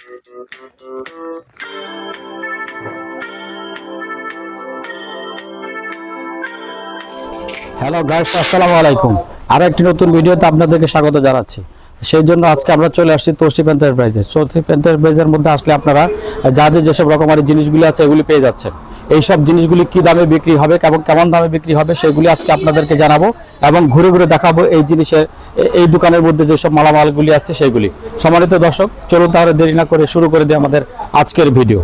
Hello guys আসসালামু আলাইকুম। আর একটি নতুন ভিডিওতে আপনাদেরকে স্বাগত জানাচ্ছি। সেই জন্য আজকে আমরা চলে আসছি তৌসিফ এন্টারপ্রাইজে তৌসিফ এন্টারপ্রাইজের মধ্যে আসলে আপনারা যা যে যেসব রকমারি জিনিসগুলি আছে, এগুলি পেয়ে যাচ্ছেন। এই সব জিনিসগুলি কি দামে বিক্রি হবে এবং কেমন দামে বিক্রি হবে সেগুলি আজকে আপনাদেরকে জানাব এবং ঘুরে ঘুরে দেখাবো এই জিনিসের এই দোকানের মধ্যে যেসব মালামালগুলি আছে সেগুলি। সম্মানিত দর্শক, চলুন তাহলে দেরি না করে শুরু করে দিই আমাদের আজকের ভিডিও।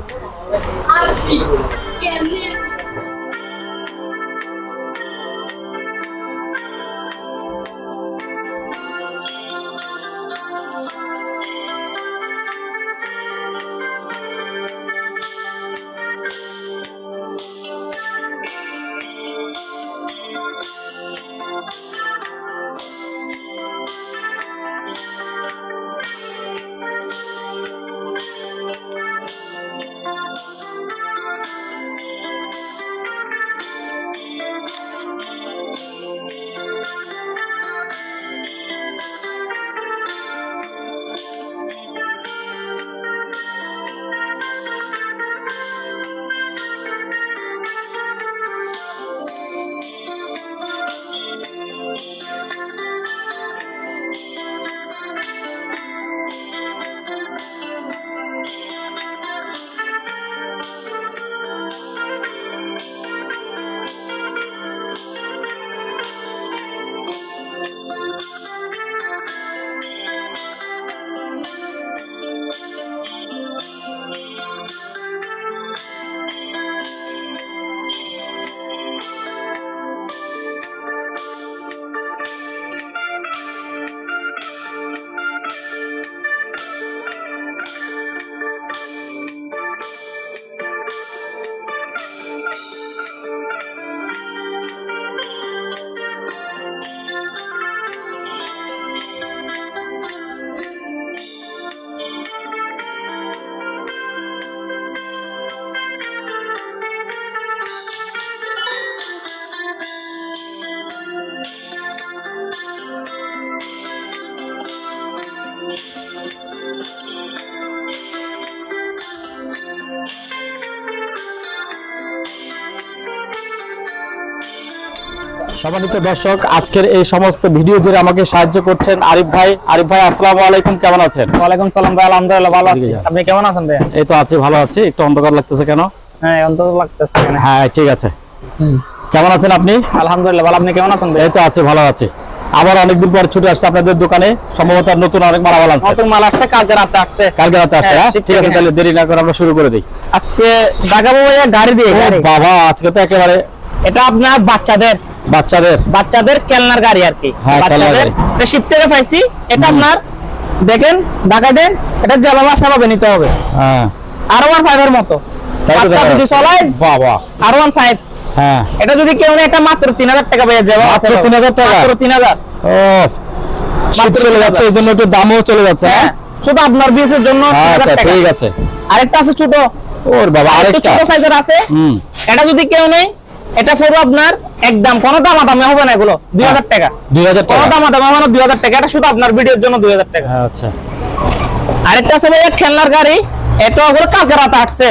সম্মানিত দর্শক আজকের এই সমস্ত ভিডিও জুড়ে আমাকে সাহায্য করছেন আরিফ ভাই। আরিফ ভাই আসসালামু আলাইকুম কেমন আছেন? ওয়ালাইকুম সালাম ভাই আলহামদুলিল্লাহ ভালো আছি। আপনি কেমন আছেন ভাই এই তো আছি ভালো আছি। একটু অন্ধকার লাগতেছে কেন? হ্যাঁ অন্তত লাগতেছে এখানে। হ্যাঁ ঠিক আছে। কেমন আছেন আপনি? আলহামদুলিল্লাহ ভালো। আপনি কেমন আছেন ভাই এই তো আছি ভালো আছি। আবার অনেকদিন পর ছুটি আসছে আপনাদের দোকানে। সম্ভবত নতুন অনেক মালামাল আছে নতুন মাল আসছে কালকে রাতে আসছে। কালকে রাতে আসছে হ্যাঁ, হ্যাঁ? ঠিক আছে তাহলে দেরি না করে আমরা শুরু করে দিই। আজকে দেখাবো ভাইয়া গাড়ি দিয়ে বাবা আজকে তো একেবারে এটা আপনার বাচ্চাদের বাচ্চাদের? বাচ্চাদের খেলনার গাড়ি আর কি। হ্যাঁ, বাচ্চাদের। থেকে পাইছি। এটা আপনার দেখেন ঢাকা দেন এটা জ্বালাবা সাবাবে নিতে হবে। হ্যাঁ। আর ওয়ান ফাইভ এর মতো। বাচ্চা যদি চলায় বাবা। আর ওয়ান ফাইভ হ্যাঁ। এটা যদি কেউ এটা মাত্র তিন হাজার টাকা পেয়ে যাবে। মাত্র 3,000 টাকা? মাত্র তিন হাজার। ও চলে যাচ্ছে এই জন্য একটু দামও চলে যাচ্ছে হ্যাঁ। হ্যাঁ? শুধু আপনার জন্য 3,000 আচ্ছা ঠিক আছে। আরেকটা আছে ছোট। ওর বাবা আরেকটা ছোট সাইজের আছে। হুম। এটা যদি কেউ নেই এটা পড়বে আপনার একদম কোনো দামা দামে হবে না এগুলো দুই হাজার টাকা। দুই হাজার কোনো দামা দামে হবে দুই হাজার টাকা। এটা শুধু আপনার ভিডিওর জন্য দুই হাজার টাকা। আচ্ছা। আরেকটা আছে ভাইয়া খেলনার গাড়ি। এটা ওগুলো কালকে রাতে আসছে।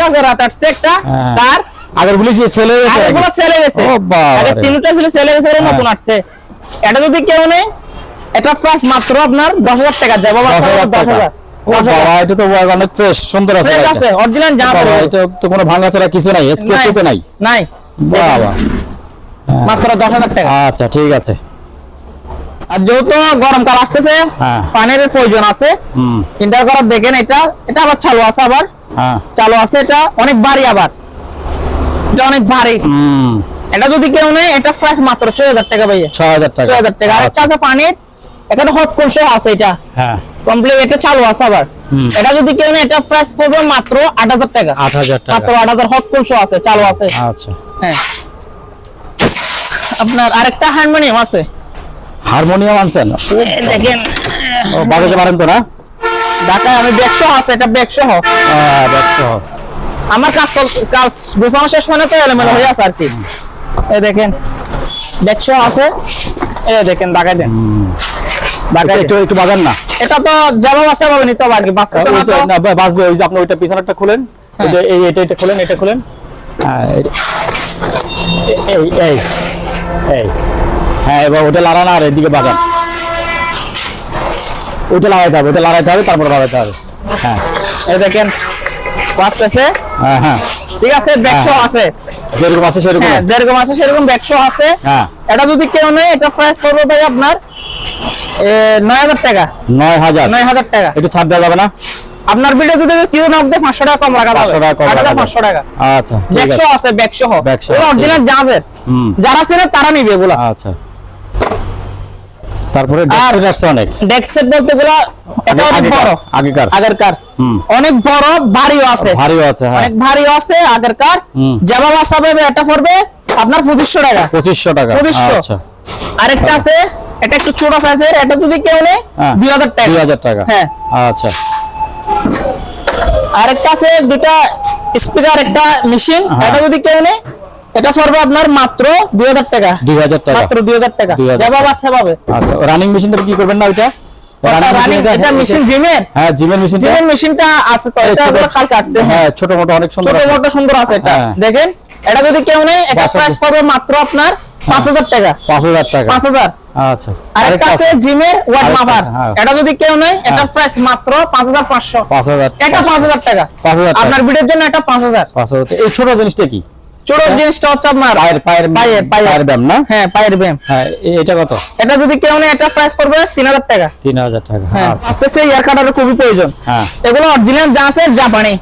কালকে রাতে আসছে একটা হ্যাঁ। তার আগের গুলি যে ছেলে গেছে সেলে গেছে আগে। তিনটা ছিল সেলে গেছে হ্যাঁ। নতুন আসছে। এটা যদি কেউ নেই এটা প্রাইস মাত্র আপনার দশ হাজার টাকা। যায় বাবা দশ হাজার। বাবা এটা তো অনেক ফ্রেশ সুন্দর আছে ফ্রেশ আছে অরিজিনাল জামা এটা তো কোনো ভাঙাচোরা কিছু নাই স্কেচও তো নাই। নাই। বাবা। মাত্র দশ হাজার টাকা। আচ্ছা ঠিক আছে। আর যেহেতু গরমকাল আসতেছে। পানির প্রয়োজন আছে। চিন্তা দেখেন এটা এটা আবার চালু আছে আবার। হ্যাঁ। চালু আছে এটা অনেক ভারী আবার। এটা অনেক ভারী। হুম। এটা যদি কেউ নেই এটা প্রাইস মাত্র ছয় হাজার টাকা ভাইয়া। ছয় হাজার টাকা। ছয় হাজার টাকা। আছে পানির এখানে হট কোর্স আছে এটা। হ্যাঁ। কমপ্লিট এটা চালু আছে আবার। এটা যদি কেউ এটা প্রাইস পড়বে মাত্র আট হাজার টাকা। আট হাজার মাত্র টাকা আট হাজার হট কোর্স আছে চালু আছে। আচ্ছা। হ্যাঁ। আপনার আরেকটা হারমোনিয়াম আছে। হারমোনিয়াম আনছেন দেখেন। ও বাজাতে পারেন তো না? ঢাকায় আমি ব্যাগ সহ আছে এটা ব্যাগ সহ হ্যাঁ ব্যস্ত আমার কাজ কাজ গোছানো শেষ মানে তো এলোমেলো হয়ে আছে আর কি। এই দেখেন। ব্যাগ সহ আছে। এই দেখেন ঢাকায় দেন। একটু বাজান না? এটা তো যাবা বাসা পাবে নিতে হবে আর কি বাঁচতেছে না ওই যে- তো। না, বা- বাঁচবে ওই যে আপনি ওইটা পিছনেরটা খুলেন। ওই যে এই এটা এটা খুলেন এটা খুলেন। হ্যাঁ এই- এই এই এই হ্যাঁ এবার ওটা লাড়ানো আর এদিকে বাজান ওইটা লাগাইতে হবে ওটা লাগাইতে হবে তারপর বাজাতে হবে। হ্যাঁ। এই দেখেন বাঁচতেছে। হ্যাঁ হ্যাঁ। ঠিক আছে ব্যাকশো হ্যাঁ। আছে। যেরকম আছে সেরকম হ্যাঁ যেরকম আছে সেরকম ব্যাকশো আছে। হ্যাঁ। এটা যদি কেউ নেই এটা প্রাইস করবে ভাই আপনার নয় হাজার টাকা। নয় হাজার। নয় হাজার টাকা। একটু ছাড় দেওয়া যাবে না? আপনার ভিডিও যদি কেউ টাকা কম টাকা কম টাকা। আচ্ছা ঠিক আছে। অরিজিনাল জাহাজের যারা ছিলেন তারা নিবে এগুলা। আচ্ছা। তারপরে ডেক্সেট অনেক। ডেক বলতে গুলা এটা অনেক বড়। আগেকার। আগেরকার অনেক বড় ভারীও আছে। ভারীও আছে হ্যাঁ। অনেক ভারীও আছে আগেরকার। জামা বাসাবে এটা পড়বে আপনার পঁচিশশো টাকা। পঁচিশশো টাকা 2500 আচ্ছা। আরেকটা আছে এটা একটু ছোট সাইজের এটা যদি কেউ নেই হ্যাঁ। দুই হাজার টাকা। দুই হাজার টাকা। হ্যাঁ। আচ্ছা। আরেকটা আছে দুটা স্পিকার একটা মেশিন হ্যাঁ। এটা যদি কেউ নেই এটা পড়বে আপনার মাত্র দুই হাজার টাকা। দুই হাজার টাকা। মাত্র দুই হাজার টাকা। 2000 যাবা বাসা পাবে আচ্ছা রানিং মেশিনটা কি করবেন না ওইটা? মেশিন হ্যাঁ তো হ্যাঁ ছোট মোটো অনেক সুন্দর ছোট মোটো সুন্দর আছে এটা। হ্যাঁ। দেখেন এটা যদি কেউ নেই এটা প্রাইস পড়বে মাত্র আপনার পাঁচ হাজার টাকা। পাঁচ হাজার টাকা। পাঁচ হাজার। আচ্ছা। আরেকটা আছে জিমের ওয়াট মাপার। হ্যাঁ। এটা যদি কেউ এটা হ্যাঁ। প্রাইস মাত্র এটা হাজার টাকা। টাকা। আপনার ভিডিওর জন্য এটা পাঁচ হাজার। পাঁচ হাজার টাকা। এই ছোট জিনিসটা কি? ছোট জিনিসটা হচ্ছে আপনার পায়ের পায়ের পায়ের পায়ের পায়ের ব্যায়াম না? হ্যাঁ পায়ের ব্যায়াম। হ্যাঁ এটা কত? এটা যদি কেউ নেই এটা প্রাইস পড়বে তিন হাজার টাকা। তিন হাজার টাকা হ্যাঁ আচ্ছা। আস্তে আস্তে ইয়ার কাটার খুবই প্রয়োজন। হ্যাঁ। এগুলো অরিজিনাল যা আছে জাপানি।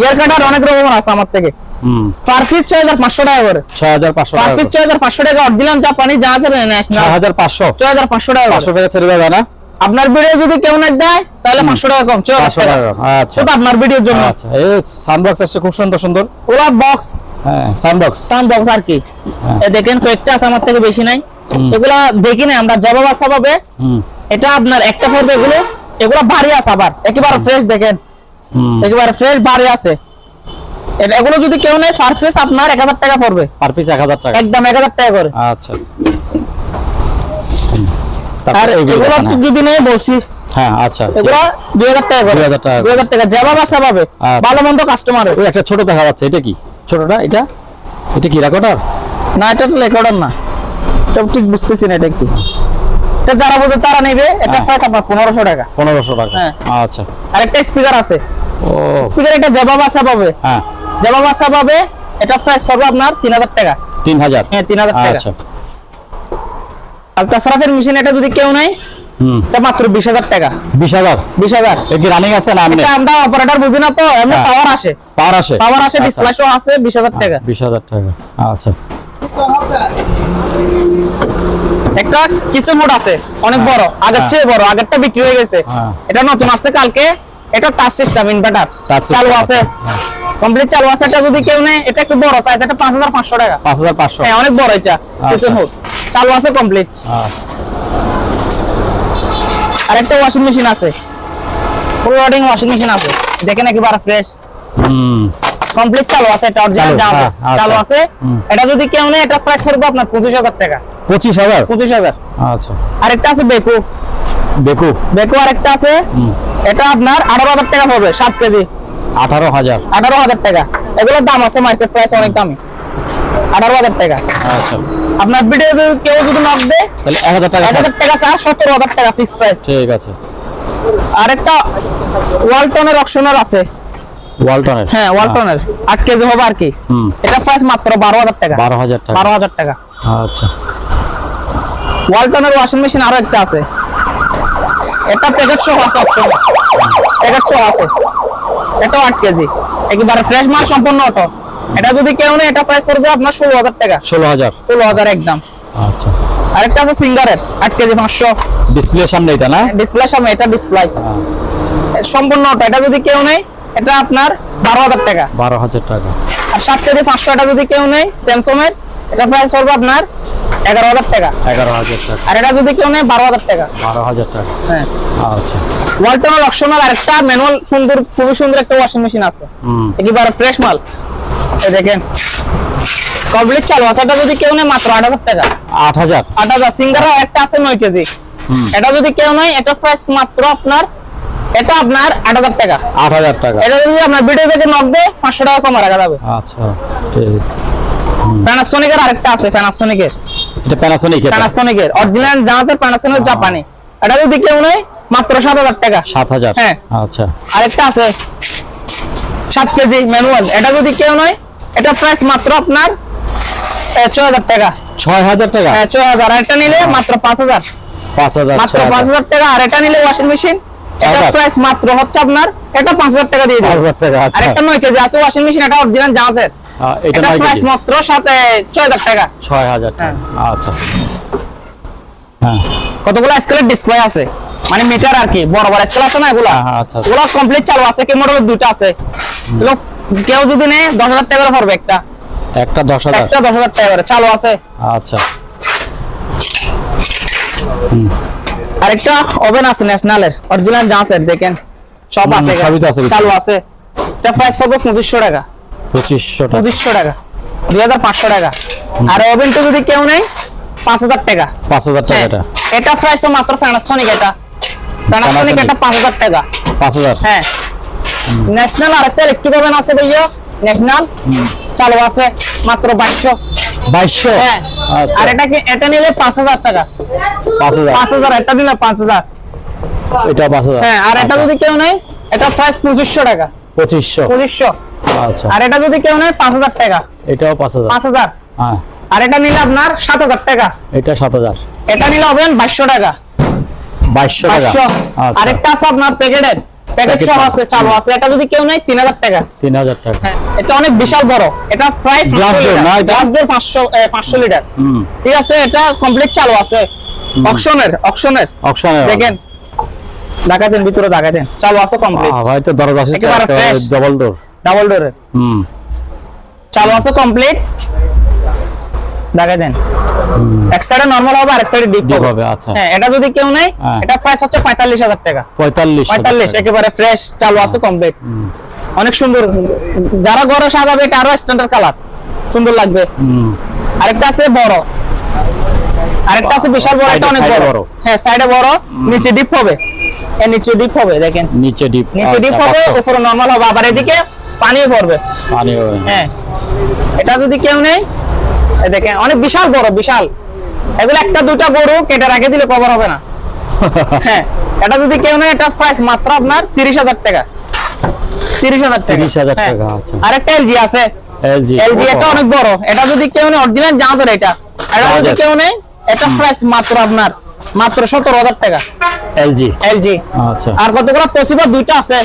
ইয়ার কাটার অনেক রকমের আছে আমার থেকে। পার পিস টাকা করে। পার টাকা পিস ছয় হাজার পাঁচশো টাকা অরিজিনাল জাপানি ন্যাশনাল ছেড়ে দেবে না? আপনার ভিডিও যদি কেউ না দেয় তাহলে পাঁচশো টাকা কম টাকা। আচ্ছা। আপনার ভিডিওর জন্য। আচ্ছা এই সানবক্স খুব সুন্দর সুন্দর। ওরা বক্স হ্যাঁ সানবক্স সাউন্ড বক্স আর কি। হ্যাঁ। দেখেন কয়েকটা আছে আমার থেকে বেশি নাই। এগুলা দেখি না আমরা যাব বাসা পাবে। এটা আপনার একটা পড়বে এগুলো এগুলো ভারী আছে আবার। একেবারে ফ্রেশ দেখেন। একেবারে ফ্রেশ ভারী আছে। এগুলো যদি কেউ নেই সারফেস আপনার এক হাজার টাকা পড়বে। পার পিস এক হাজার টাকা। একদম এক হাজার টাকা করে। আচ্ছা। তারপরে আর এগুলো হ্যাঁ। যদি নেই বলছি। হ্যাঁ আচ্ছা। এগুলো দুই হাজার টাকা করে। 2000 টাকা করে। দুই হাজার টাকা আচ্ছা। ভালো মন্দ কাস্টমারের ওই একটা ছোট দেখা যাচ্ছে এটা কি? ছোটটা এটা? এটা কি রেকর্ডার না এটা তো রেকর্ডার না। এটা ঠিক বুঝতেছি না এটা কি? এটা যারা বোঝে তারা নেবে। এটা হ্যাঁ। প্রাইস আপনার পনেরোশো টাকা। পনেরোশো টাকা। হ্যাঁ। আচ্ছা। আর একটা স্পিকার আছে। ও। স্পিকার এটা জবাব আসা পাবে হ্যাঁ। জবাব আসা পাবে এটা প্রাইস পড়বে আপনার তিন হাজার টাকা। তিন হাজার? হ্যাঁ তিন হাজার টাকা। আচ্ছা। আর তাছাড়াফের মেশিন এটা যদি কেউ নাই এটা মাত্র বিশ হাজার টাকা। বিশ হাজার? বিশ হাজার। এ রানিং আছে না এটা আমরা অপারেটর বুঝি না তো এমনি হ্যাঁ। পাওয়ার আসে। পাওয়ার আসে। পাওয়ার আসে আচ্ছা। ডিসপ্লে শো আছে বিশ হাজার টাকা। বিশ হাজার টাকা। আচ্ছা। একটা কিছু মোড আছে অনেক বড়। আগের হ্যাঁ। চেয়ে বড় আগেরটা বিক্রি হয়ে গেছে। হ্যাঁ। এটা নতুন আসছে কালকে। এটা টাচ সিস্টেম ইনভার্টার চালু আছে। হ্যাঁ। কমপ্লিট চালু আছে এটা যদি কেউ নেই এটা একটু বড় সাইজ এটা পাঁচ হাজার পাঁচশো টাকা। পাঁচ হাজার পাঁচশো। হ্যাঁ অনেক বড় এটা কিচেন হুড চালু আছে কমপ্লিট আচ্ছা। আর একটা ওয়াশিং মেশিন আছে। ফুল ওয়ার্ডিং ওয়াশিং মেশিন আছে। দেখেন একেবারে ফ্রেশ হুম। কমপ্লিট চালু আছে এটা অরিজিনাল দাম হ্যাঁ, আচ্ছা। চালু আছে। এটা যদি কেউ নেই এটা প্রাইস পড়বে আপনার পঁচিশ হাজার টাকা। পঁচিশ হাজার? পঁচিশ হাজার। আচ্ছা। আরেকটা আছে বেকু। দেখু বেকু আরেকটা আছে। এটা আপনার আঠারো হাজার টাকা পড়বে সাত কেজি। আঠারো হাজার। আঠারো হাজার টাকা। এগুলোর দাম আছে মার্কেট প্রাইস অনেক দামি। আঠারো হাজার টাকা। আচ্ছা। আপনার ভিডিও কেউ যদি নক দেয় তাহলে এক হাজার টাকা এক। হাজার টাকা স্যার সতেরো হাজার টাকা ফিক্স প্রাইস ঠিক আছে। আরেকটা ওয়ালটনের অপশনার আছে। ওয়ালটনের হ্যাঁ ওয়ালটনের আট কেজি হবে আর কি। এটা প্রাইস মাত্র বারো হাজার টাকা। বারো হাজার টাকা। বারো হাজার টাকা। আচ্ছা। ওয়ালটনের ওয়াশিং মেশিন আরও একটা আছে। এটা প্যাকেট সহ আছে অপশন প্যাকেট সহ আছে। এটাও আট কেজি। একেবারে ফ্রেশ মাল সম্পূর্ণ অটো এটা যদি কেউ নেই এটা প্রাইস পড়বে আপনার ষোলো হাজার টাকা। ষোলো হাজার। ষোলো হাজার একদম। আচ্ছা। আরেকটা আছে সিঙ্গারের আট কেজি পাঁচশো। ডিসপ্লে সামনে এটা না? ডিসপ্লে সামনে এটা ডিসপ্লে সম্পূর্ণ অটো এটা যদি কেউ নেই এটা আপনার বারো হাজার টাকা। বারো হাজার টাকা। আর সাত কেজি পাঁচশো এটা যদি কেউ নেই স্যামসং এর এটা প্রাইস পড়বে আপনার এগারো হাজার টাকা। এগারো হাজার টাকা। আর এটা যদি কেউ নেই বারো হাজার টাকা। বারো হাজার টাকা। হ্যাঁ। আচ্ছা। ওয়ালটনের অপশনাল ম্যানুয়াল সুন্দর খুবই সুন্দর একটা ওয়াশিং মেশিন আছে। একেবারে ফ্রেশ মাল। এই দেখেন। কমপ্লিট চালু আছে এটা যদি কেউ নেই মাত্র আট হাজার টাকা। আট হাজার। আট হাজার। সিঙ্গারা একটা আছে নয় কেজি। এটা যদি কেউ নয় এটা প্রাইস মাত্র আপনার এটা আপনার আট হাজার টাকা। আট হাজার টাকা। এটা যদি আপনার ভিডিও থেকে নক দেয় পাঁচশো টাকা কম রাখা যাবে। আচ্ছা ঠিক। প্যানাসোনিকের আরেকটা আছে প্যানাসোনিকের এটা প্যানাসোনিক এটা প্যানাসোনিকের অরিজিনাল আছে প্যানাসোনিক জাপানি এটা যদি কেউ নেয় মাত্র সাত হাজার টাকা। সাত হাজার? হ্যাঁ। আচ্ছা। আরেকটা আছে। সাত কেজি ম্যানুয়াল এটা যদি কেউ নয় এটা প্রাইস মাত্র আপনার ছয় হাজার টাকা। ছয় হাজার টাকা? হ্যাঁ ছয় হাজার। এটা নিলে মাত্র পাঁচ হাজার। পাঁচ হাজার মাত্র পাঁচ হাজার। টাকা। আর এটা নিলে ওয়াশিং মেশিন এটা প্রাইস মাত্র হচ্ছে আপনার এটা পাঁচ হাজার টাকা দিয়ে পাঁচ হাজার টাকা আর আচ্ছা একটা নয় কেজি আছে ওয়াশিং মেশিন এটা অরিজিনাল জাহাজের এটা এটা প্রাইস মাত্র সাথে ছয় হাজার টাকা। ছয় হাজার টাকা আচ্ছা। হ্যাঁ। কতগুলো স্কেলের ডিসপ্লে আছে? মানে মিটার আর কি বড় বড় স্কেল আছে না এগুলা? হ্যাঁ, আচ্ছা, আচ্ছা। ওগুলো কমপ্লিট চালু আছে কি মডেলের দুইটা আছে। কেউ যদি নেয় দশ হাজার টাকা করে পড়বে একটা। একটা দশ হাজার। একটা দশ হাজার টাকা করে চালু আছে। আচ্ছা। আরেকটা ওভেন আছে ন্যাশনালের অরিজিনাল জাহাজের দেখেন। সব আছে সবই তো আছে চালু আছে। এটা প্রাইস পড়বে পঁচিশশো টাকা। পঁচিশশো টাকা। পঁচিশশো টাকা। দুই হাজার পাঁচশো টাকা। আর ওভেনটা যদি কেউ নেই পাঁচ হাজার টাকা। পাঁচ হাজার টাকা হ্যাঁ, এটা। প্রাইস মাত্র প্যানাসোনিক এটা। প্যানাসোনিক এটা পাঁচ হাজার টাকা। পাঁচ হাজার? হ্যাঁ। ন্যাশনাল আরেকটা ইলেকট্রিক ওভেন আছে ভাইয়া। ন্যাশনাল চালু আছে মাত্র বাইশশো। বাইশশো? হ্যাঁ। আচ্ছা। আর এটা কি এটা নিলে পাঁচ হাজার টাকা। পাঁচ হাজার। পাঁচ হাজার এটা নিলে পাঁচ হাজার। এটা পাঁচ হাজার। হ্যাঁ আর এটা আচ্ছা, যদি কেউ নেই এটা প্রাইস পঁচিশশো টাকা। পঁচিশশো। পঁচিশশো। আচ্ছা। আর এটা যদি কেউ পাঁচ হাজার টাকা। এটাও পাঁচ হাজার। পাঁচ হাজার। হ্যাঁ। আর এটা নিলে আপনার সাত হাজার টাকা। এটা সাত হাজার। এটা নিলে হবেন বাইশশো টাকা। বাইশশো টাকা। আরেকটা আছে আপনার প্যাকেটের। প্যাকেট সহ আছে চালু আছে। এটা যদি কেউ নেয় তিন হাজার টাকা। তিন হাজার টাকা। এটা অনেক বিশাল বড়। এটা প্রায় Glass door না এটা? গ্লাস ডোর পাঁচশো এ, পাঁচশো লিটার ঠিক আছে এটা কমপ্লিট চালু আছে। অপশনের অপশনের অপশনে দেখেন। দেখাতেন ভিতরে দেখাতেন। চালু আছে কমপ্লিট ভাই তো দরজা আছে ডবল ডোর ডাবল ডোরের হুম। চালু আছে কমপ্লিট দেখাতেন এক সাইডে নরমাল হবে আর এক সাইডে ডিপ হবে। আচ্ছা। হ্যাঁ এটা যদি কেউ নেয় হ্যাঁ। এটা প্রাইস হচ্ছে পঁয়তাল্লিশ হাজার টাকা। পঁয়তাল্লিশ হাজার পঁয়তাল্লিশ টাকা। একেবারে ফ্রেশ চালু আছে কমপ্লিট অনেক সুন্দর। যারা ঘরে সাজাবে এটা আরও স্ট্যান্ডার্ড কালার সুন্দর লাগবে। আরেকটা আছে বড়। আরেকটা আছে বিশাল বড় এটা অনেক বড়। হ্যাঁ সাইডে বড় নিচে ডিপ হবে। এর নিচে ডিপ হবে দেখেন। নিচে ডিপ নিচে ডিপ আচ্ছা, হবে। উপরে নরমাল হবে আবার এদিকে পানিও পড়বে পানি হবে। হ্যাঁ। এটা যদি কেউ নেই দেখেন অনেক বিশাল বড় বিশাল। এগুলো একটা দুটা গরু কেটে রেখে দিলে কভার হবে না। হ্যাঁ এটা যদি কেউ নেই এটা প্রাইস মাত্র আপনার তিরিশ হাজার টাকা। তিরিশ হাজার টাকা। 30,000 হ্যাঁ। টাকা, আচ্ছা। আরেকটা এলজি আছে। এলজি এটা অনেক বড়। এটা যদি কেউ নেই অরিজিনাল জাহাজের এটা। এটা যদি কেউ নেই এটা প্রাইস মাত্র আপনার মাত্র সতেরো হাজার টাকা। এলজি এলজি আচ্ছা। আর কতগুলো তোসিবা দুইটা আছে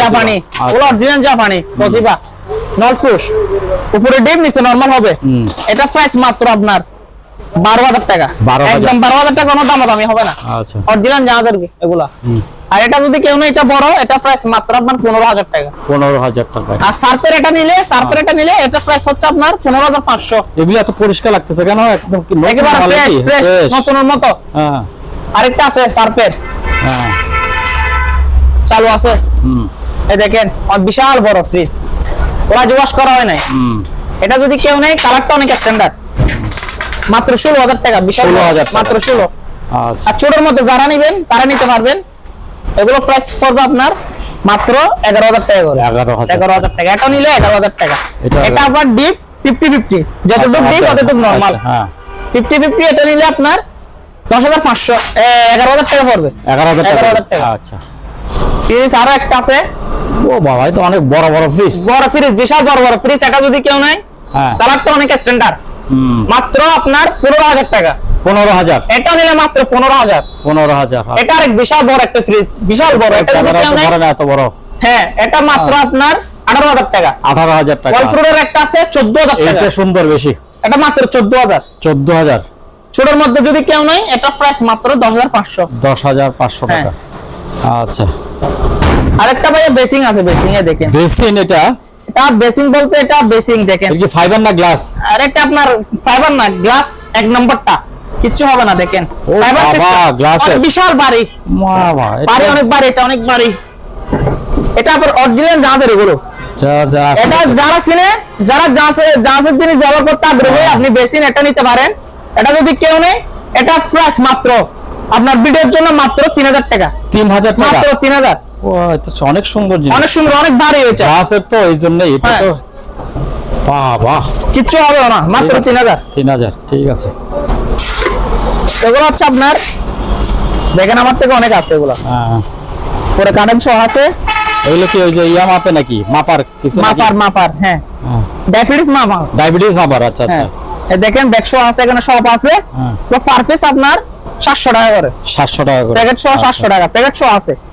জাপানি। আচ্ছা। ওগুলো অরিজিনাল জাপানি তোসিবা নলফুস উপরে ডিপ নিচে নরমাল হবে। এটা প্রাইস মাত্র আপনার বারো হাজার টাকা। একদম বারো হাজার টাকা কোনো দামাদামি হবে না। আচ্ছা। অরিজিনাল জাহাজের এগুলা। আর এটা যদি কেউ এটা বড় এটা প্রাইস মাত্র আপনার পনেরো হাজার টাকা। পনেরো হাজার টাকা। আর সার্ফের এটা নিলে সার্ফের এটা নিলে এটা প্রাইস হচ্ছে আপনার পনেরো হাজার পাঁচশো। এগুলো এত পরিষ্কার লাগতেছে কেন? একদম একেবারে ফ্রেশ ফ্রেশ নতুনের মতো। হ্যাঁ। আরেকটা আছে সার্ফের হ্যাঁ। চালু আছে। হুম। এই দেখেন বিশাল বড় ফ্রিজ যে ওয়াশ করা হয় নাই। এটা যদি কেউ নেই কালারটা অনেক স্ট্যান্ডার্ড মাত্র ষোলো হাজার টাকা বিশাল 16,000 মাত্র ষোলো। আচ্ছা। আর ছোটোর মধ্যে যারা নিবেন তারা নিতে পারবেন। এগুলো প্রাইস পড়বে আপনার মাত্র এগারো হাজার টাকা করে। 11,000 এগারো হাজার টাকা। এটা নিলে এগারো হাজার টাকা। এটা- আবার ডিপ ফিফটি ফিফটি যতটুকু ডিপ আচ্ছা, ততটুকু নর্মাল আচ্ছা, হ্যাঁ। ফিফটি ফিফটি এটা নিলে আপনার দশ হাজার পাঁচশো এগারো হাজার টাকা পড়বে। এগারো হাজার টাকা হাজার আচ্ছা। আরও একটা আছে। ও বাবা তো অনেক বড় বড় ফ্রিজ বড় ফ্রিজ বিশাল বড় বড় ফ্রিজ এটা যদি কেউ নেয় হ্যাঁ। কালারটা অনেক স্ট্যান্ডার্ড মাত্র আপনার পনেরো হাজার টাকা। পনেরো হাজার। এটা নিলে মাত্র পনেরো হাজার। পনেরো হাজার এটা আরেক বিশাল বড় একটা ফ্রিজ বিশাল বড়। এত বড়। হ্যাঁ এটা মাত্র আপনার আঠারো হাজার টাকা। আঠারো হাজার টাকা। ওয়ালফ্লোরের একটা আছে চোদ্দ হাজার টাকা। এটা সুন্দর বেশি। এটা মাত্র চোদ্দ হাজার। চোদ্দ হাজার। ছোটোর মধ্যে যদি কেউ নেয় এটা প্রাইস মাত্র দশ হাজার পাঁচশো। দশ হাজার পাঁচশো হ্যাঁ। টাকা। আচ্ছা। আরেকটা ভাইয়া বেসিং আছে বেসিং এ দেখেন। বেসিন এটা? এটা বেসিং বলতে এটা বেসিং দেখেন। এটা কি ফাইবার না গ্লাস আর একটা আপনার ফাইবার না গ্লাস এক নম্বরটা। কিচ্ছু হবে না দেখেন। Fibre system glass-এর। বিশাল বাড়ি। বাবা বাড়ি অনেক বাড়ি এটা অনেক বাড়ি। এটা আবার অরিজিনাল জাহাজের এগুলো। যা যা এটা যারা চিনে যারা জাহাজের জাহাজের জিনিস ব্যবহার করতে আগ্রহী হ্যাঁ। আপনি বেসিন এটা নিতে পারেন। এটা যদি কেউ নেই এটা প্রাইস মাত্র। আপনার ভিডিওর জন্য মাত্র তিন হাজার টাকা। তিন হাজার টাকা। মাত্র তিন হাজার। অনেক সুন্দর জিনিস। অনেক সুন্দর অনেক ভারী গ্লাসের তো এই জন্যই এটা হ্যাঁ। তো বাহ বাহ কিচ্ছু হবে না মাত্র তিন হাজার। তিন হাজার ঠিক আছে। এগুলো হচ্ছে আপনার দেখেন আমার থেকে অনেক আছে এগুলো। হ্যাঁ। পরে সহ আছে। এগুলো কি ওই যে ইয়া মাপে নাকি? মাপার কিছু মাপার মাপার হ্যাঁ। ডায়াবেটিস মাপা ডায়াবেটিস মাপার আচ্ছা আচ্ছা। হ্যাঁ। এই দেখেন আছে এখানে সব আছে। হ্যাঁ। তো আপনার সাতশো টাকা করে। সাতশো টাকা করে। প্যাকেট সহ সাতশো টাকা প্যাকেট সহ আছে। এবার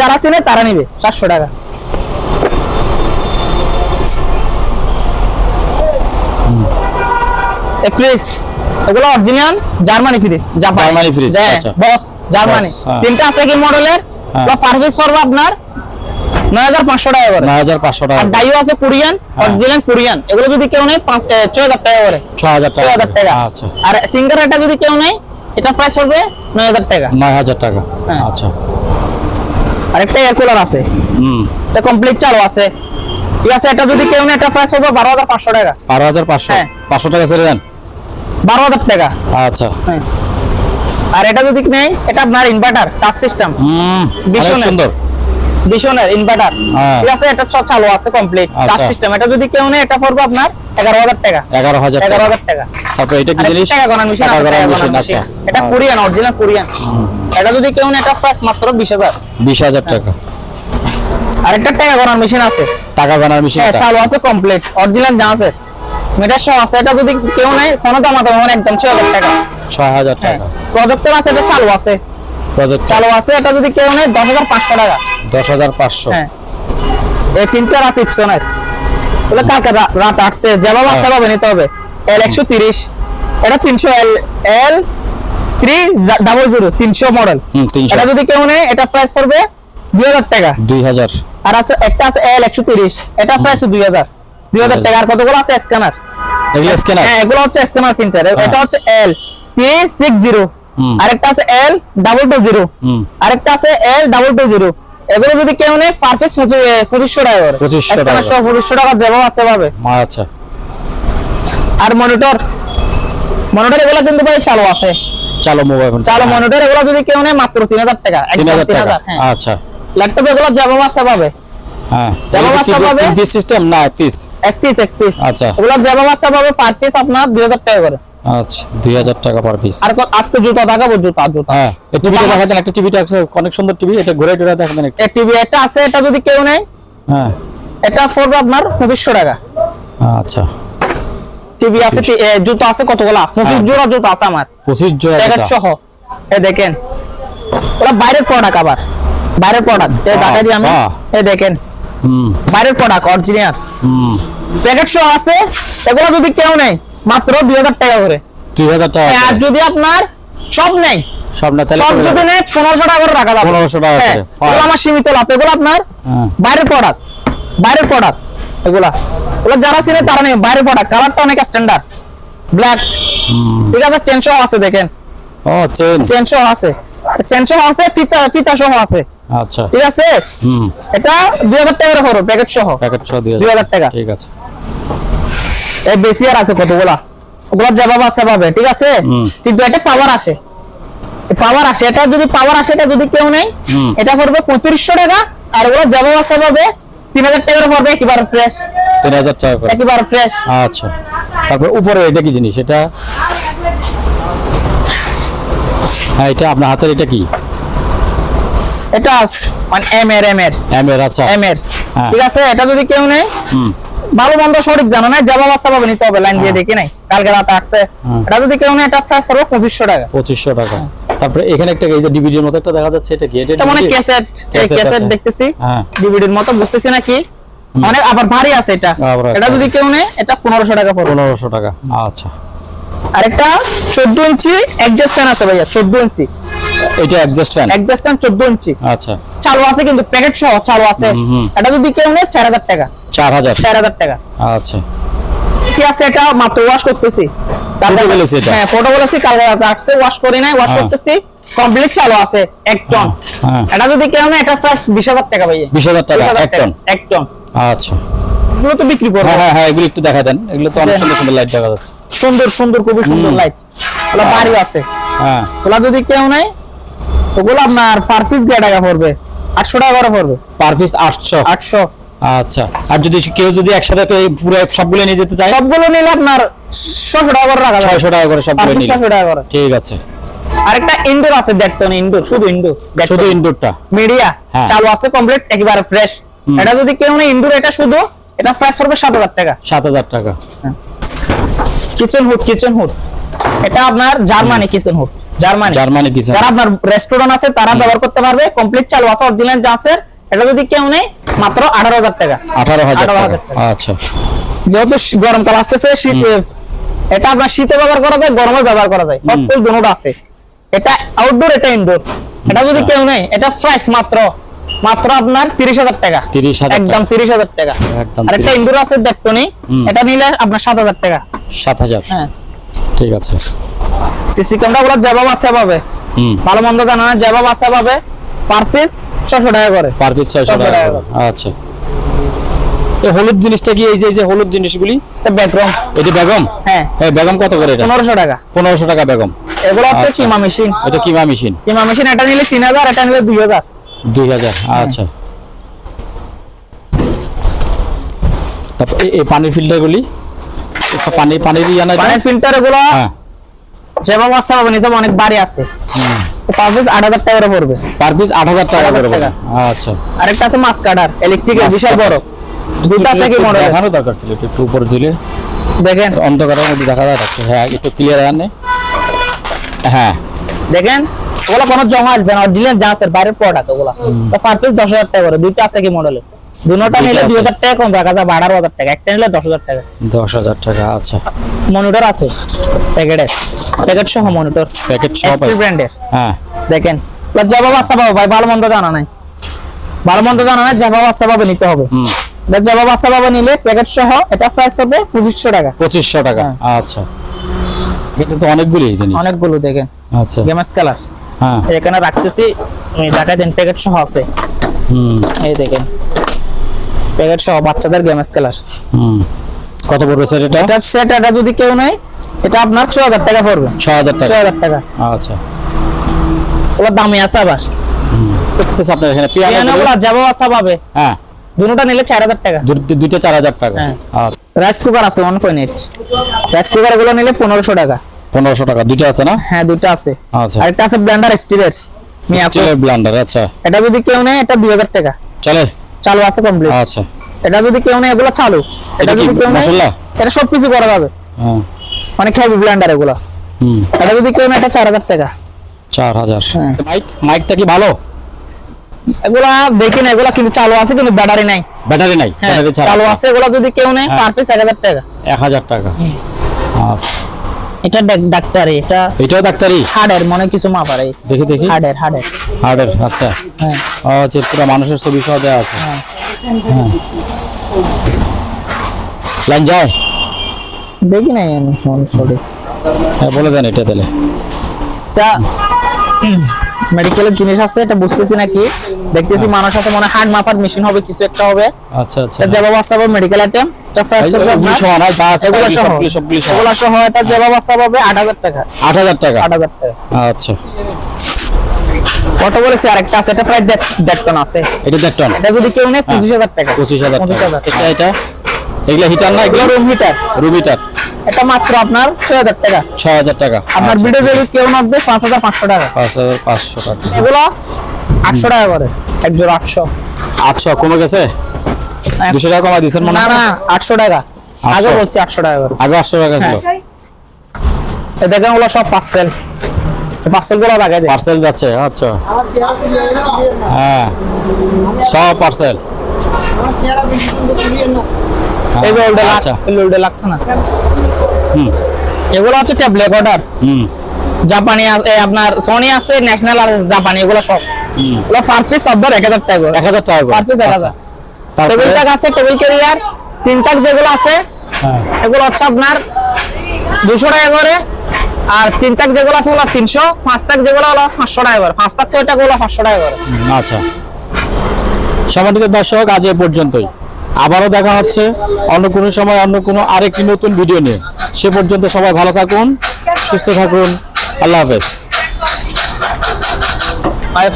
যারা চিনে তারা নিবে সাতশো টাকা। ফ্রিজ এগুলো original Germany fridge Germany fridge, আচ্ছা। Boss Germany. তিনটা আছে কি মডেলের। পার আপনার নয় হাজার পাঁচশো টাকা করে। আর ডাইও আছে কোরিয়ান হ্যাঁ। Original Korean. এগুলো যদি কেউ নেয় টাকা করে। টাকা আচ্ছা। আর সিঙ্গার এটা যদি কেউ নেয় এটা প্রাইস হবে নয় হাজার টাকা। নয় হাজার টাকা। হ্যাঁ। আচ্ছা। আর একটা এয়ার কুলার আছে। হুম। এটা কমপ্লিট চালু আছে। ঠিক আছে এটা যদি কেউ না এটা প্রাইস হবে বারো হাজার পাঁচশো টাকা। বারো হাজার পাঁচশো? হ্যাঁ। পাঁচশো টাকা ছেড়ে দেন? বারো হাজার টাকা। আচ্ছা। হ্যাঁ। আর এটা যদি নেই এটা আপনার ইনভার্টার টাচ সিস্টেম হুম। সুন্দর। ভীষণের ইনভার্টার হ্যাঁ। ঠিক আছে? এটা চালু আছে কমপ্লিট টাচ আচ্ছা। সিস্টেম এটা যদি কেউ নেয় এটা পড়বে আপনার এগারো হাজার টাকা। এগারো হাজার এগারো টাকা হাজার টাকা। তারপর এটা কি আর জিনিস? টাকা মেশিন আচ্ছা। এটা কোরিয়ান অরিজিনাল কোরিয়ান এটা যদি কেউ নেয় এটা প্রাইস মাত্র হাজার। টাকা। আর একটা টাকা গণার মেশিন আছে। টাকা গণার মেশিন হ্যাঁ চালু আছে কমপ্লিট অরিজিনাল যা আছে। মিটার সহ আছে। এটা যদি কেউ নেয় কোনো দাম আছে মানে একদম হাজার টাকা। ছয় হাজার হ্যাঁ। টাকা প্রজেক্টর আছে এটা চালু আছে। প্রজেক্ট চালু। আছে এটা যদি কেউ নেয় দশ হাজার পাঁচশো টাকা। দশ হাজার পাঁচশো। হ্যাঁ। এই ফিল্টার আছে ইপসনের বলে কালকে রাত আসছে? যেভাবে আসতে হ্যাঁ। নিতে হবে। এল একশো তিরিশ। এটা তিনশো L L three double zero তিনশো মডেল এটা যদি কেউ নেয় এটা প্রাইস পড়বে দুই হাজার টাকা। দুই হাজার। আর আছে একটা আছে এল একশো তিরিশ। এটা প্রাইস দুই হাজার। দুই হাজার টাকা। আর কতগুলো আছে? স্ক্যানার এগুলো স্ক্যানার হ্যাঁ এগুলো হচ্ছে স্ক্যানার প্রিন্টার এটা হচ্ছে এল পি সিক্স জিরো। আরেকটা আছে এল ডাবল টু জিরো আরেকটা আছে এল ডাবল টু জিরো এগুলো যদি কেউ নেয় পার পিস পঁচিশশো টাকা 2500 টাকা। পঁচিশশো টাকা যেভাবে আছে পাবে আচ্ছা। আর মনিটর মনিটর এগুলো কিন্তু ভাই চালু আছে। চালো মোবাইল চালু মনিটর এগুলো যদি কেউ নেয় মাত্র তিন হাজার টাকা তিন হাজার তিন টাকা। হ্যাঁ। আচ্ছা। ল্যাপটপ এগুলো যেভাবে আছে পাবে হ্যাঁ। আচ্ছা। আপনার দুই হাজার টাকা করে। আচ্ছা দুই হাজার টাকা পার পিস আর আজকে জুতা দেখাবো জুতা জুতা। হ্যাঁ এই টিভিটা একটা টিভিটা অনেক সুন্দর টিভি এটা ঘুরে ঘুরে টিভি আছে এটা যদি কেউ নেয় হ্যাঁ। এটা পড়বে আপনার টাকা। আচ্ছা। টিভি আছে জুতো আছে কতগুলা? পঁচিশ হ্যাঁ। জোড়া জুতো আছে আমার। পঁচিশ জোড়া প্যাকেট জুতা। সহ। এ দেখেন। ওরা বাইরের প্রোডাক্ট আবার। বাইরের প্রোডাক্ট এ বাহ, দেখা দিই আমি। বাহ। দেখেন। হুম। বাইরের প্রোডাক্ট অরিজিনাল হুম। প্যাকেট সহ আছে। এগুলো যদি কেউ নেয় মাত্র দুই হাজার টাকা করে। দুই হাজার টাকা আর যদি আপনার সব নেই সব না তাহলে সব যদি যাবে। পনেরোশো টাকা করে রাখা যাবে। 1500 টাকা করে, আমার সীমিত লাভ এগুলো আপনার। বাইরের প্রোডাক্ট বাইরের প্রোডাক্ট এগুলা। এগুলো যারা চিনে তারা নেই বাইরের প্রোডাক্ট কালারটা অনেক স্ট্যান্ডার্ড ব্ল্যাক ঠিক আছে দেখেন। ও চেন আছে। আছে ফিতা ফিতা সহ আছে। আচ্ছা। ঠিক আছে? এটা দুই হাজার প্যাকেট সহ। প্যাকেট সহ দুই 2000 টাকা। ঠিক আছে। এই বেশি আর আছে কতগুলা? ওগুলো যেভাবে আছে পাবে ঠিক আছে? কিন্তু এটা পাওয়ার আসে। পাওয়ার আসে। এটা যদি পাওয়ার আসে এটা যদি কেউ নেই এটা পড়বে পঁয়ত্রিশশো টাকা আর ওগুলো যেভাবে আছে পাবে তিন হাজার টাকা করে পড়বে একেবারে ফ্রেশ তিন হাজার টাকা একেবারে ফ্রেশ আচ্ছা। তারপর উপরে এটা কি জিনিস? এটা হ্যাঁ এটা আপনার হাতের এটা কি? এটা মানে এম এর এম এর। এম এর আচ্ছা। এম এর। হ্যাঁ। ঠিক আছে? এটা যদি কেউ নেই ভালো মন্দ সঠিক জানা নাই যেভাবে আছে পাবে নিতে হবে লাইন দিয়ে দেখি নাই। কালকে রাতে আসছে। এটা যদি কেউ এটা ফ্রেশ পড়বে পঁচিশশো টাকা। পঁচিশশো টাকা। তারপরে এখানে একটা এই যে ডিভিডির মতো একটা দেখা যাচ্ছে এটা কি? এটা মানে ক্যাসেট ক্যাসেট দেখতেছি। হ্যাঁ। ডিভিডির মতো বুঝতেছি না কি অনেক আবার ভারী আছে এটা। এটা যদি কেউ নেই এটা পনেরোশো টাকা পড়বে। পনেরোশো টাকা। আচ্ছা। আর একটা চোদ্দ ইঞ্চি অ্যাডজাস্ট ফ্যান আছে ভাইয়া চোদ্দ ইঞ্চি। এটা অ্যাডজাস্ট ফ্যান অ্যাডজাস্ট ফ্যান চোদ্দ ইঞ্চি। আচ্ছা। চালু আছে কিন্তু প্যাকেট সহ চালু আছে। এটা যদি কেউ নেই চার হাজার টাকা। চার হাজার। চার হাজার টাকা। আচ্ছা। কি আছে এটা? মাত্র ওয়াশ করতেছি? হ্যাঁ ফটো বলেছি কালকে রাতে ওয়াশ করি নাই ওয়াশ হ্যাঁ। করতেছি। কমপ্লিট চালু আছে এক টন হ্যাঁ। এটা যদি কেউ নেই এটা প্রাইস বিশ হাজার টাকা ভাইয়া। বিশ হাজার টাকা এক টন এক টন আচ্ছা। এগুলো তো বিক্রি করব। হ্যাঁ হ্যাঁ হ্যাঁ এগুলো একটু দেখা দেন। এগুলো তো অনেক হ্যাঁ। সুন্দর সুন্দর লাইট দেখা যাচ্ছে। সুন্দর সুন্দর খুবই সুন্দর লাইট ওগুলো বাড়ি আছে। হ্যাঁ। ওগুলা যদি কেউ নেই ওগুলো আপনার পার পিস গিয়ে টাকা পড়বে। আটশো টাকা করে পড়বে। পার পিস আটশো। আটশো। আচ্ছা। আর যদি কেউ যদি একসাথে পুরো সবগুলো নিয়ে যেতে চায়? সবগুলো নিলে আপনার ছশো টাকা করে রাখা যাবে। ছয়শো টাকা করে সবগুলো ছশো টাকা করে। ঠিক আছে। আরেকটা ইনডোর আছে দেখতো না ইনডোর শুধু ইনডোর শুধু ইনডোরটা মিডিয়া হ্যাঁ। চালু আছে কমপ্লিট একেবারে ফ্রেশ এটা যদি কেউ না ইনডোর এটা শুধু এটা ফ্রেশ পড়বে সাত হাজার টাকা। সাত হাজার টাকা। কিচেন হুড কিচেন হুড এটা আপনার Germany kitchen hood Germany. Germany kitchen যারা আপনার রেস্টুরেন্ট আছে তারা ব্যবহার করতে পারবে। কমপ্লিট চালু আছে অরিজিনাল যা আছে এটা যদি কেউ নেই মাত্র আঠারো হাজার টাকা। 18,000 টাকা। আচ্ছা। যেহেতু গরমকাল আসতেছে শীত এটা আপনার শীতে ব্যবহার করা যায় গরমে ব্যবহার করা যায়। সব দুটো আছে। এটা আউটডোর এটা ইনডোর এটা যদি আচ্ছা। কেউ নেই এটা প্রাইস মাত্র। মাত্র আপনার তিরিশ হাজার টাকা। 30,000 একদম। তিরিশ হাজার টাকা। একদম আর একটা 30,000 ইনডোর আছে দেখতো এটা নিলে আপনার সাত হাজার টাকা। সাত হাজার। হ্যাঁ। ঠিক আছে। সিসি ক্যামেরা গুলো জবাব আছে পাবে। হুম। ভালো মন্দ জানা না জবাব আছে পাবে। পার পিস ছশো টাকা করে। পার পিস 600 টাকা আচ্ছা। এই হলুদ জিনিসটা কি এই যে এই যে হলুদ জিনিসগুলি? এটা বেডরুম এটি বেগম? হ্যাঁ। হ্যাঁ বেগম কত করে এটা? পনেরোশো টাকা। পনেরোশো টাকা বেগম। এগুলো হচ্ছে আচ্ছা। কিমা মেশিন। এটা কিমা মেশিন? কিমা মেশিন এটা নিলে তিন হাজার এটা নিলে দুই হাজার। দুই হাজার আচ্ছা। তারপর এই- এই পানির ফিল্টারগুলি পানি পানির ইয়া না এটা? পানির ফিল্টার এগুলো হ্যাঁ। যেভাবে আছে নিতে অনেক বাড়ি আছে। পার পিস আট হাজার টাকা করে পড়বে। পার পিস আট হাজার টাকা 8,000 করে টাকা। আচ্ছা। আরেকটা আছে মাছ কাটার ইলেকট্রিকের বিশাল বড়। দুটো আছে কি একটু মডেল দেখানো দরকার ছিল একটু উপরে দিলে দেখেন। অন্ধকারের মধ্যে দেখা যাচ্ছে হ্যাঁ একটু ক্লিয়ার আনে হ্যাঁ। দেখেন ওগুলো কোনো জমা আসবে না। অরিজিনাল যা আছে বাইরের প্রোডাক্ট ওগুলো। পার পিস দশ হাজার টাকা করে। দুইটা আছে কি মডেলের দুটোটা নিলে দুই আছে। হাজার টাকা কম রাখা যায় বারো হাজার টাকা। একটা নিলে দশ হাজার টাকা। দশ হাজার টাকা আচ্ছা। মনিটর আছে? প্যাকেটের প্যাকেট। সহ মনিটর। প্যাকেট সব এসপি ব্র্যান্ডের হ্যাঁ। দেখেন জবাব আছে বাবা ভাই ভালো মন্দ জানা নাই। ভালো মন্দ জানা নাই জবাব আছে বাবা নিতে হবে। হুম। এটা জবাব আছে বাবা নিলে প্যাকেট সহ এটা প্রাইস হবে পঁচিশশো টাকা। পঁচিশশো টাকা আচ্ছা। এটা তো অনেকগুলি জিনিস। অনেকগুলো দেখেন। আচ্ছা। গেমাস কালার হ্যাঁ। এখানে রাখতেছি দেখাই দেন প্যাকেট সহ আছে। হুম। এই দেখেন। প্যাকেট সহ বাচ্চাদের গেমাস কালার হুম। কত পড়বে স্যার এটা? এটা সেট এটা যদি কেউ নেই এটা আপনার ছ হাজার টাকা পড়বে। ছ হাজার ছ টাকা হাজার টাকা। আচ্ছা। ওগুলো দামি আছে আবার। দেখতেছি আপনার এখানে পিয়ানো পিয়ানোগুলো জবাব আছে পাবে হ্যাঁ। দুটোটা নিলে চার হাজার টাকা। দু- দুইটা চার হাজার টাকা। হ্যাঁ। আচ্ছা রাইস কুকার আছে ওয়ান পয়েন্ট এইট রাইস কুকারগুলো নিলে পনেরোশো টাকা। পনেরোশো টাকা। দুইটা আছে না? হ্যাঁ দুটো আছে। আচ্ছা। আরেকটা আছে ব্লেন্ডার স্টিলের মিয়াকো স্টিলের ব্লান্ডার আচ্ছা। এটা যদি কেউ নেয় এটা দুই হাজার টাকা। চলে। চালু আছে কমপ্লিট আচ্ছা। এটা যদি কেউ নেয় এগুলো চালু। এটা যদি কেউ নেয়? এটা সব কিছু করা যাবে। হ্যাঁ মানে খাইবে ব্লেন্ডার এগুলো। হুম। এটা যদি কেউ নেয় এটা চার হাজার টাকা। চার হাজার। হ্যাঁ। মাইক মাইকটা কি ভালো? এগুলা দেখি না এগুলা কিন্তু চালু আছে কিন্তু ব্যাটারি নাই। ব্যাটারি নাই? হ্যাঁ ব্যাটারি চালু আছে। এগুলো যদি কেউ নেয় হ্যাঁ। পার পিস এক হাজার টাকা। এক হাজার টাকা। আচ্ছা এটা ডাক- ডাক্তারি এটা এটাও ডাক্তারি? হার্ডের মনে কিছু মাপার দেখি দেখি। হার্ডের হার্ডের হার্ডের আচ্ছা। হ্যাঁ। ও পুরো মানুষের ছবি সহ দেওয়া আছে। হ্যাঁ। লাইন যায়? দেখি নাই আমি ফোন সরি হ্যাঁ বলে দেন এটা তাহলে। তা মেডিকেলের জিনিস আছে এটা বুঝতেছি নাকি দেখতেছি মানুষ আছে মনে হার্ড মাপার মেশিন হবে কিছু একটা হবে। আচ্ছা আচ্ছা। জবাব হবে মেডিকেল আইটেম যে সহ এগুলো সহ। এগুলো সহ এটা আছে হবে আট হাজার টাকা। আট হাজার টাকা? আট হাজার টাকা। আচ্ছা। কত বলেছি? আরেকটা আছে এটা প্রায় দেড় টন আছে। এটা দেড় টন? এটা যদি কেউ নেয় পঁচিশ হাজার টাকা। পঁচিশ হাজার পঁচিশ টাকা। এটা এটা? এগুলা হিটার না এগুলো? রুম হিটার এটা মাত্র আপনার ছয় হাজার টাকা। আপনার। ভিডিও যদি কেউ দেয় এগুলো করে। এক জোড়া আটশো। আটশো কমে গেছে? দুশো টাকা কমাই দিচ্ছেন মনে না হয়? না আটশো টাকা। আগে বলছি আটশো টাকা করে। আগে আটশো টাকা ছিল। হ্যাঁ। এ দেখেন ওগুলো সব পার্সেল পার্সেলগুলো লাগাই দেয় পার্সেল যাচ্ছে আচ্ছা। হ্যাঁ সব পার্সেল এই লোডে আচ্ছা। লোডে লাগছে না। হুম। এগুলো হচ্ছে ট্যাবলেট অর্ডার হুম। জাপানি আছে আপনার সোনি আছে ন্যাশনাল আছে জাপানি এগুলো সব। হুম। এগুলো পার পিস সব এক হাজার টাকা এক হাজার টাকা পার পিস এক আচ্ছা। হাজার। তারপরে টেবিল টাক আছে টেবিল ক্যারিয়ার তিন টাক যেগুলো আছে হ্যাঁ। এগুলো হচ্ছে আপনার দুশো টাকা করে। আর তিন টাক যেগুলো আছে ওগুলো তিনশো পাঁচ টাক যেগুলো হলো পাঁচশো টাকা করে। পাঁচ টাক ছয় টাকা হলো পাঁচশো টাকা করে। আচ্ছা। সম্মানিত দর্শক আজ এ পর্যন্তই। আবারও দেখা হচ্ছে অন্য কোনো সময় অন্য কোনো আরেকটি নতুন ভিডিও নিয়ে। সে পর্যন্ত সবাই ভালো থাকুন সুস্থ থাকুন। আল্লাহ হাফেজ।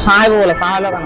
ছাঁড়াইবো বলে ছাঁড়াইলো কেন